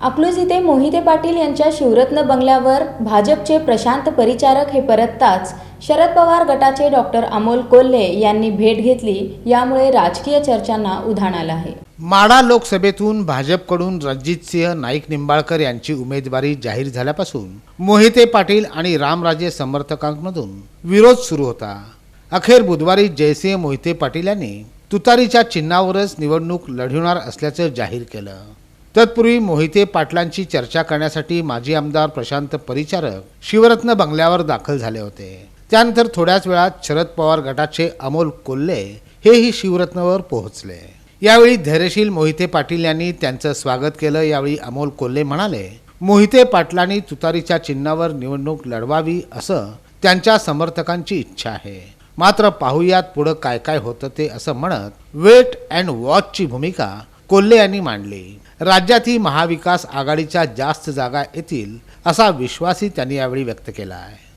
अकलूज इथे मोहिते पाटील यांच्या शिवरत्न बंगल्यावर भाजपचे प्रशांत परिचारक हे परतताच शरद पवार गटाचे डॉक्टर अमोल कोल्हे यांनी भेट घेतली. यामुळे राजकीय चर्चांना उधाण आलं आहे. माडा लोकसभेतून भाजपकडून रणजितसिंह नाईक निंबाळकर यांची उमेदवारी जाहीर झाल्यापासून मोहिते पाटील आणि रामराजे समर्थकांमधून विरोध सुरू होता. अखेर बुधवारी जयसिंह मोहिते पाटील यांनी तुतारीच्या चिन्हावरच निवडणूक लढवणार असल्याचं जाहीर केलं. तत्पूर्वी मोहिते पाटलांची चर्चा करण्यासाठी माजी आमदार प्रशांत परिचारक शिवरत्न बंगल्यावर दाखल झाले होते. त्यानंतर थोड्याच वेळात शरद पवार गटाचे अमोल कोल्हे हेही शिवरत्नवर पोहोचले. यावेळी धैर्यशील मोहिते पाटील यांनी त्यांचं स्वागत केलं. यावेळी अमोल कोल्हे म्हणाले मोहिते पाटलांनी तुतारीच्या चिन्हावर निवडणूक लढवावी असं त्यांच्या समर्थकांची इच्छा आहे. मात्र पाहुयात पुढं काय काय होतं ते असं म्हणत वेट अँड वॉचची भूमिका कोल्हे यांनी मांडली. राज्यातही महाविकास आघाडीच्या जास्त जागा येतील असा विश्वासही त्यांनी यावेळी व्यक्त केला आहे.